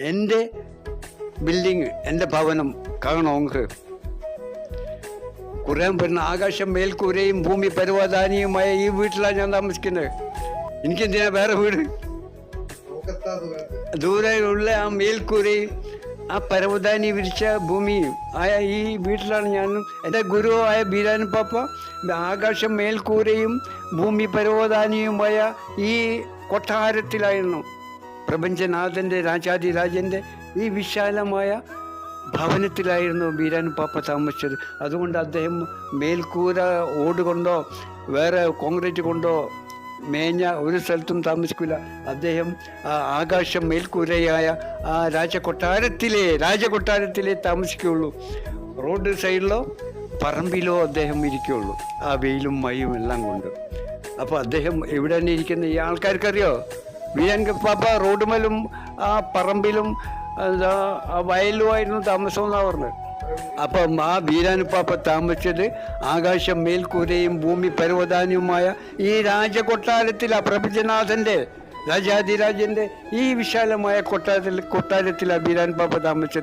എന്റെ ബിൽഡിങ് എന്റെ ഭവനം കാണോങ്ക് കുറേ പറഞ്ഞ ആകാശം മേൽക്കൂരയും ഭൂമി പരവതാനിയുമായ ഈ വീട്ടിലാണ് ഞാൻ താമസിക്കുന്നത്. എനിക്കെന്തിനാ വേറെ വീട്? ദൂരെയുള്ള ആ മേൽക്കൂരയും ആ പരവതാനി വിരിച്ച ഭൂമിയും ആയ ഈ വീട്ടിലാണ് ഞാൻ എന്റെ ഗുരുവായ ബീരാൻ പാപ്പ ആകാശം മേൽക്കൂരയും ഭൂമി പരവതാനിയുമായ ഈ കൊട്ടാരത്തിലായിരുന്നു. പ്രപഞ്ചനാഥന്റെ രാജാതിരാജന്റെ ഈ വിശാലമായ ഭവനത്തിലായിരുന്നു ബീരാൻ പാപ്പ താമസിച്ചത്. അതുകൊണ്ട് അദ്ദേഹം മേൽക്കൂര ഓട് കൊണ്ടോ വേറെ കോൺക്രീറ്റ് കൊണ്ടോ മേഞ്ഞ ഒരു സ്ഥലത്തും താമസിക്കില്ല അദ്ദേഹം ആകാശം മേൽക്കൂരയായ ആ രാജകൊട്ടാരത്തിലെ രാജകൊട്ടാരത്തിലെ താമസിക്കുകയുള്ളൂ. റോഡ് സൈഡിലോ പറമ്പിലോ അദ്ദേഹം ഇരിക്കുകയുള്ളൂ. ആ വെയിലും മയും എല്ലാം കൊണ്ട്. അപ്പോൾ അദ്ദേഹം എവിടെയാണ് ഇരിക്കുന്ന ഈ ആൾക്കാർക്കറിയോ? വീരൻ പാപ്പ റോഡുമേലും ആ പറമ്പിലും എന്താ വയലുമായിരുന്നു താമസം എന്നാണ് പറഞ്ഞത് അപ്പം ആ വീരാനുപ്പാപ്പ താമസിച്ചത് ആകാശം മേൽക്കൂരയും ഭൂമി പരവതാനിയുമായ ഈ രാജകൊട്ടാരത്തിൽ ആ പ്രപഞ്ചനാഥന്റെ രാജാതിരാജന്റെ ഈ വിശാലമായ കൊട്ടാരത്തിൽ കൊട്ടാരത്തിൽ ആ വീരാനുപ്പാപ്പ താമസിച്ചത്.